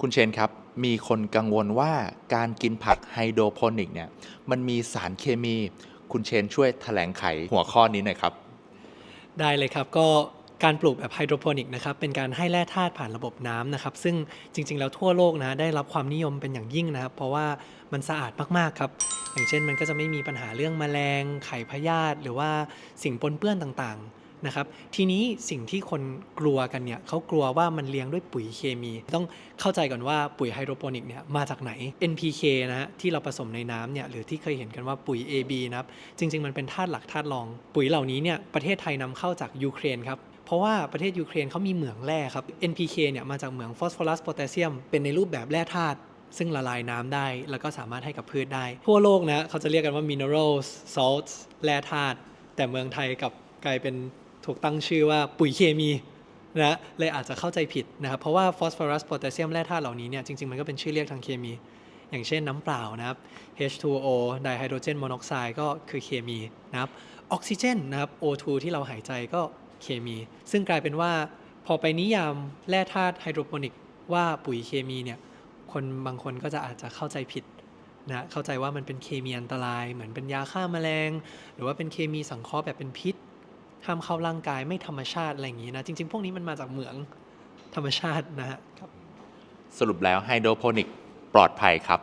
คุณเชนครับ มีคนกังวลว่าการกินผักไฮโดรโปนิกเนี่ยมันมีสารเคมี คุณเชนช่วยแถลงไขหัวข้อนี้หน่อยครับ ได้เลยครับก็การปลูกแบบไฮโดรโปนิกนะครับเป็นการให้แร่ธาตุผ่านระบบน้ำนะครับ ซึ่งจริง ๆ แล้วทั่วโลกนะได้รับความนิยมเป็นอย่างยิ่งนะครับ เพราะว่ามันสะอาดมากๆครับอย่างเช่นมันก็จะไม่มีปัญหาเรื่องแมลงไข่พยาธิหรือว่าสิ่งปนเปื้อนต่างๆ นะครับทีนี้สิ่งที่คนกลัวกันเนี่ยเขากลัวว่ามันเลี้ยงด้วยปุ๋ยเคมี ต้องเข้าใจก่อนว่าปุ๋ยไฮโดรโปนิกเนี่ยมาจากไหน NPK นะฮะที่เราผสมในน้ำเนี่ยหรือที่เคยเห็นกันว่าปุ๋ย AB นะครับจริง ๆ มันเป็นธาตุหลักธาตุรอง ปุ๋ยเหล่านี้เนี่ยประเทศไทยนำเข้าจากยูเครนครับเพราะว่าประเทศยูเครนเขามีเหมืองแร่ครับ NPK เนี่ยมาจากเหมืองฟอสฟอรัสโพแทสเซียม เป็นในรูปแบบแร่ธาตุซึ่งละลายน้ำได้ แล้วก็สามารถให้กับพืชได้ ทั่วโลกนะเขาจะเรียกกันว่า minerals salts แร่ธาตุแต่เมืองไทยกับกลายเป็น ถูกตั้งชื่อว่าปุ๋ยเคมีนะเลยอาจจะเข้าใจผิดนะครับเพราะว่าฟอสฟอรัสโพแทสเซียมแร่ธาตุเหล่านี้เนี่ยจริงๆ มันก็เป็นชื่อเรียกทางเคมี อย่างเช่นน้ำเปล่านะครับ H2O ไดไฮโดรเจนโมน็อกไซด์ก็คือเคมีนะครับออกซิเจนนะครับ O2 ที่เราหายใจก็เคมี ซึ่งกลายเป็นว่าพอไปนิยามแร่ธาตุไฮโดรโปนิกว่าปุ๋ยเคมีเนี่ยคนบางคนก็จะอาจจะเข้าใจผิดนะเข้าใจว่ามันเป็นเคมีอันตราย เหมือนเป็นยาฆ่าแมลง หรือว่าเป็นเคมีสังเคราะห์แบบเป็นพิษ ห้ามเข้าร่างกายไม่ธรรมชาติอะไรอย่างนี้นะจริง ๆ พวกนี้มันมาจากเหมืองธรรมชาตินะฮะครับสรุปแล้วไฮโดรโปนิกปลอดภัยครับ